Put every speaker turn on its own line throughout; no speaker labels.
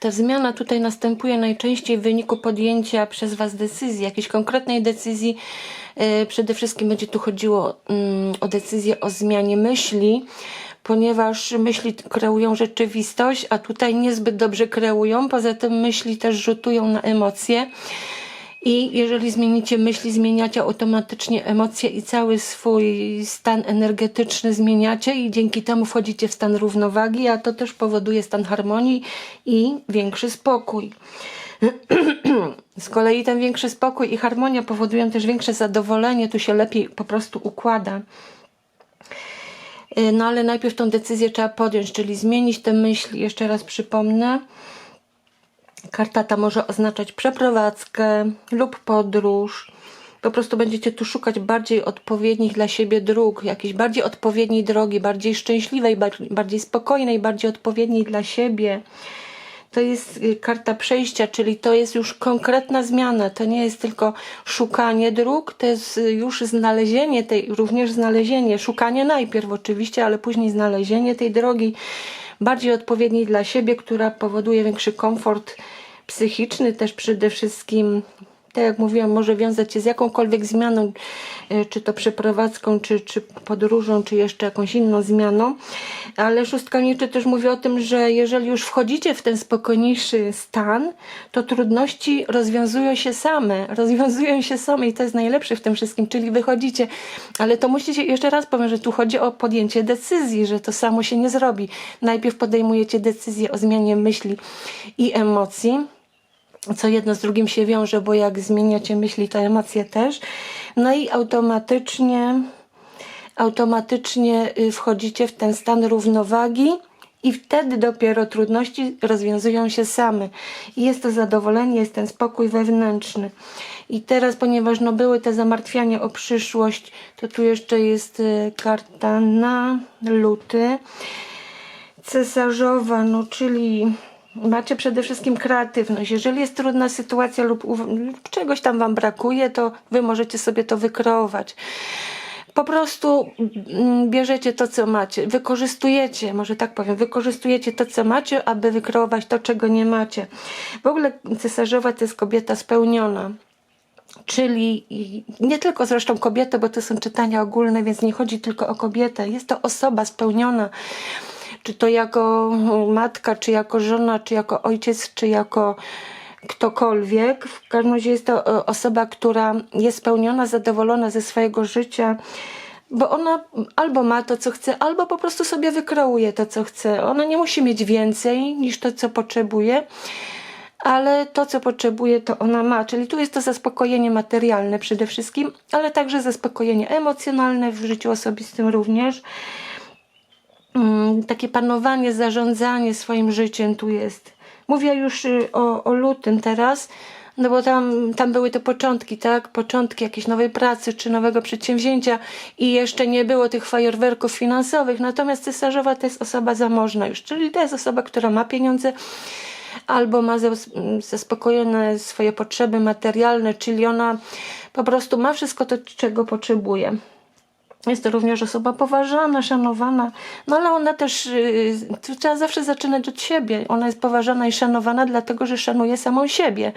Ta zmiana tutaj następuje najczęściej w wyniku podjęcia przez Was decyzji, jakiejś konkretnej decyzji. E, Przede wszystkim będzie tu chodziło mm, o decyzję o zmianie myśli, ponieważ myśli kreują rzeczywistość, a tutaj niezbyt dobrze kreują. Poza tym myśli też rzutują na emocje. I jeżeli zmienicie myśli, zmieniacie automatycznie emocje i cały swój stan energetyczny zmieniacie i dzięki temu wchodzicie w stan równowagi, a to też powoduje stan harmonii i większy spokój. Z kolei ten większy spokój i harmonia powodują też większe zadowolenie, tu się lepiej po prostu układa. No ale najpierw tą decyzję trzeba podjąć, czyli zmienić te myśli. Jeszcze raz przypomnę. Karta ta może oznaczać przeprowadzkę lub podróż. Po prostu będziecie tu szukać bardziej odpowiednich dla siebie dróg, jakiejś bardziej odpowiedniej drogi, bardziej szczęśliwej, bar- bardziej spokojnej, bardziej odpowiedniej dla siebie. To jest y, karta przejścia, czyli to jest już konkretna zmiana. To nie jest tylko szukanie dróg, to jest y, już znalezienie tej, również znalezienie, szukanie najpierw oczywiście, ale później znalezienie tej drogi bardziej odpowiedniej dla siebie, która powoduje większy komfort psychiczny, też przede wszystkim tak jak mówiłam, może wiązać się z jakąkolwiek zmianą, e, czy to przeprowadzką, czy, czy podróżą, czy jeszcze jakąś inną zmianą. Ale szóstka mieczy też mówi o tym, że jeżeli już wchodzicie w ten spokojniejszy stan, to trudności rozwiązują się same. Rozwiązują się same i to jest najlepsze w tym wszystkim, czyli wychodzicie. Ale to musicie, jeszcze raz powiem, że tu chodzi o podjęcie decyzji, że to samo się nie zrobi. Najpierw podejmujecie decyzję o zmianie myśli i emocji co jedno z drugim się wiąże, bo jak zmieniacie myśli, to emocje też. No i automatycznie, automatycznie y, wchodzicie w ten stan równowagi i wtedy dopiero trudności rozwiązują się same. I jest to zadowolenie, jest ten spokój wewnętrzny. I teraz, ponieważ no, były te zamartwiania o przyszłość, to tu jeszcze jest y, karta na luty cesarzowa, no czyli macie przede wszystkim kreatywność. Jeżeli jest trudna sytuacja lub czegoś tam wam brakuje, to wy możecie sobie to wykreować. Po prostu mm, bierzecie to, co macie, wykorzystujecie, może tak powiem, wykorzystujecie to, co macie, aby wykreować to, czego nie macie. W ogóle cesarzowa to jest kobieta spełniona. Czyli nie tylko zresztą kobietę, bo to są czytania ogólne, więc nie chodzi tylko o kobietę. Jest to osoba spełniona, czy to jako matka, czy jako żona, czy jako ojciec, czy jako ktokolwiek. W każdym razie jest to e, osoba, która jest spełniona, zadowolona ze swojego życia. Bo ona albo ma to, co chce, albo po prostu sobie wykreuje to, co chce. Ona nie musi mieć więcej niż to, co potrzebuje ale to, co potrzebuje, to ona ma. Czyli tu jest to zaspokojenie materialne przede wszystkim, ale także zaspokojenie emocjonalne w życiu osobistym również. Mm, Takie panowanie, zarządzanie swoim życiem tu jest. Mówię już y, o, o lutym teraz, no bo tam, tam były te początki, tak? Początki jakiejś nowej pracy czy nowego przedsięwzięcia i jeszcze nie było tych fajerwerków finansowych. Natomiast cesarzowa to jest osoba zamożna już, czyli to jest osoba, która ma pieniądze, albo ma zas- zaspokojone swoje potrzeby materialne, czyli ona po prostu ma wszystko to, czego potrzebuje. Jest to również osoba poważana, szanowana, no ale ona też, yy, trzeba zawsze zaczynać od siebie. Ona jest poważana i szanowana, dlatego że szanuje samą siebie.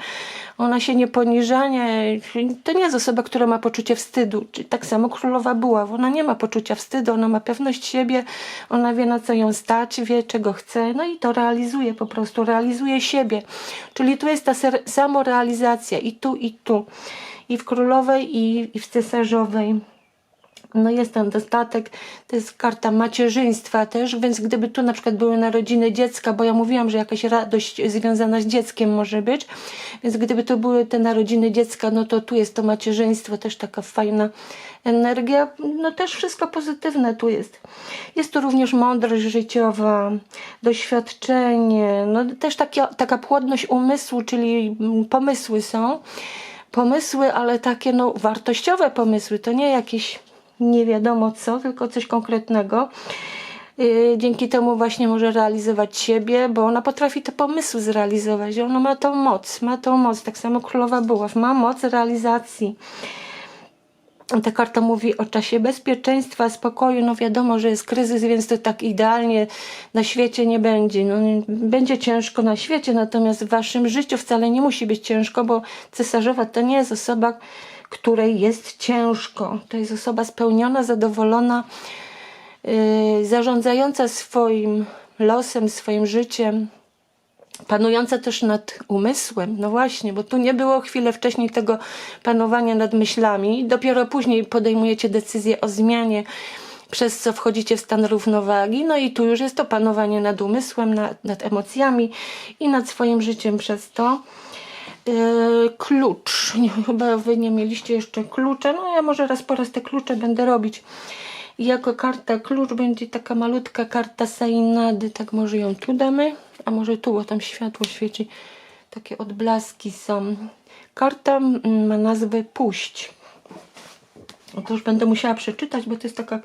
Ona się nie poniża, nie, to nie jest osoba, która ma poczucie wstydu. Tak samo królowa była, ona nie ma poczucia wstydu, ona ma pewność siebie, ona wie na co ją stać, wie czego chce, no i to realizuje po prostu, realizuje siebie. Czyli tu jest ta samorealizacja i tu, i tu. I w królowej, i, i w cesarzowej. No jest ten dostatek, to jest karta macierzyństwa też, więc gdyby tu na przykład były narodziny dziecka, bo ja mówiłam, że jakaś radość związana z dzieckiem może być, więc gdyby to były te narodziny dziecka, no to tu jest to macierzyństwo, też taka fajna energia, no też wszystko pozytywne tu jest. Jest tu również mądrość życiowa, doświadczenie, no też takie, taka płodność umysłu, czyli pomysły są pomysły, ale takie no, wartościowe pomysły, to nie jakieś nie wiadomo co, tylko coś konkretnego. Yy, Dzięki temu właśnie może realizować siebie, bo ona potrafi te pomysły zrealizować. Ona ma tą moc, ma tą moc. Tak samo królowa Buław ma moc realizacji. ta karta mówi o czasie bezpieczeństwa, spokoju. No wiadomo, że jest kryzys, więc to tak idealnie na świecie nie będzie. No, będzie ciężko na świecie, natomiast w waszym życiu wcale nie musi być ciężko, bo cesarzowa to nie jest osoba, której jest ciężko. To jest osoba spełniona, zadowolona, yy, zarządzająca swoim losem, swoim życiem, panująca też nad umysłem. No właśnie, bo tu nie było chwilę wcześniej tego panowania nad myślami. Dopiero później podejmujecie decyzję o zmianie, przez co wchodzicie w stan równowagi. No i tu już jest to panowanie nad umysłem, nad, nad emocjami i nad swoim życiem przez to. Yy, klucz. Nie, chyba wy nie mieliście jeszcze klucza. No ja może raz po raz te klucze będę robić. I jako karta klucz będzie taka malutka karta Sainady. Tak może ją tu damy, a może tu, bo tam światło świeci. Takie odblaski są. Karta mm, ma nazwę Puść. No to już będę musiała przeczytać, bo to jest taka.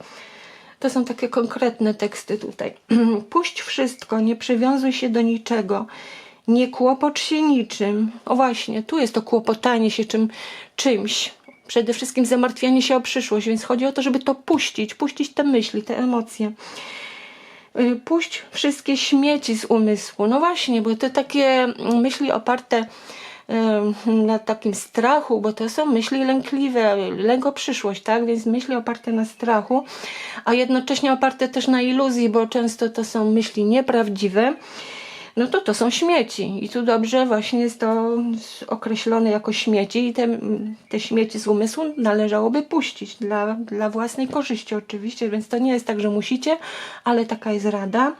To są takie konkretne teksty tutaj. Puść wszystko, nie przywiązuj się do niczego. Nie kłopocz się niczym. O właśnie, tu jest to kłopotanie się czym, czymś. Przede wszystkim zamartwianie się o przyszłość, więc chodzi o to, żeby to puścić, puścić te myśli, te emocje. Y, Puść wszystkie śmieci z umysłu. No właśnie, bo te takie myśli oparte y, na takim strachu, bo to są myśli lękliwe, lęk o przyszłość, tak? Więc myśli oparte na strachu, a jednocześnie oparte też na iluzji, bo często to są myśli nieprawdziwe. No to to są śmieci i tu dobrze właśnie jest to określone jako śmieci i te, te śmieci z umysłu należałoby puścić dla, dla własnej korzyści oczywiście, więc to nie jest tak, że musicie, ale taka jest rada.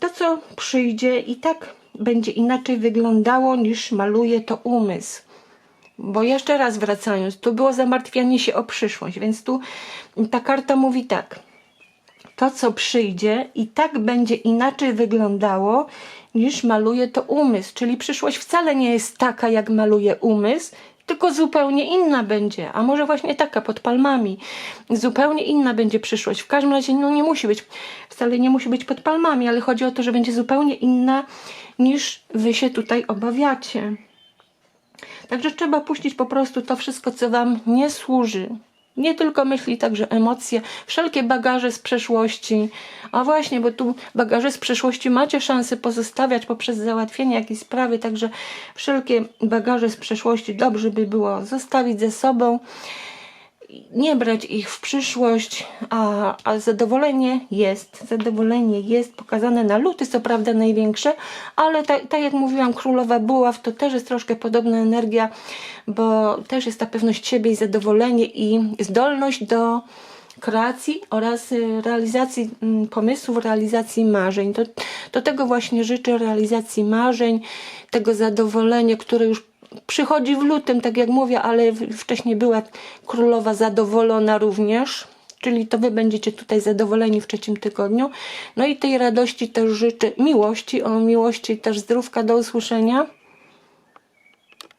To, co przyjdzie i tak będzie inaczej wyglądało niż maluje to umysł. Bo jeszcze raz wracając, tu było zamartwianie się o przyszłość, więc tu ta karta mówi tak. To, co przyjdzie, i tak będzie inaczej wyglądało niż maluje to umysł. Czyli przyszłość wcale nie jest taka, jak maluje umysł, tylko zupełnie inna będzie, a może właśnie taka pod palmami. Zupełnie inna będzie przyszłość. W każdym razie no nie musi być, wcale nie musi być pod palmami, ale chodzi o to, że będzie zupełnie inna niż wy się tutaj obawiacie. Także trzeba puścić po prostu to wszystko, co wam nie służy. Nie tylko myśli, także emocje, wszelkie bagaże z przeszłości. A właśnie, bo tu bagaże z przeszłości macie szansę pozostawiać poprzez załatwienie jakiejś sprawy, także wszelkie bagaże z przeszłości dobrze by było zostawić ze sobą nie brać ich w przyszłość, a, a zadowolenie jest. Zadowolenie jest pokazane na luty, co prawda największe, ale tak tak jak mówiłam, królowa buław to też jest troszkę podobna energia, bo też jest ta pewność siebie i zadowolenie i zdolność do kreacji oraz y, realizacji mm, pomysłów, realizacji marzeń. Do, do tego właśnie życzę realizacji marzeń, tego zadowolenia, które już przychodzi w lutym, tak jak mówię, ale wcześniej była królowa zadowolona również. Czyli to wy będziecie tutaj zadowoleni w trzecim tygodniu. No i tej radości też życzę, miłości, o miłości też zdrówka, do usłyszenia.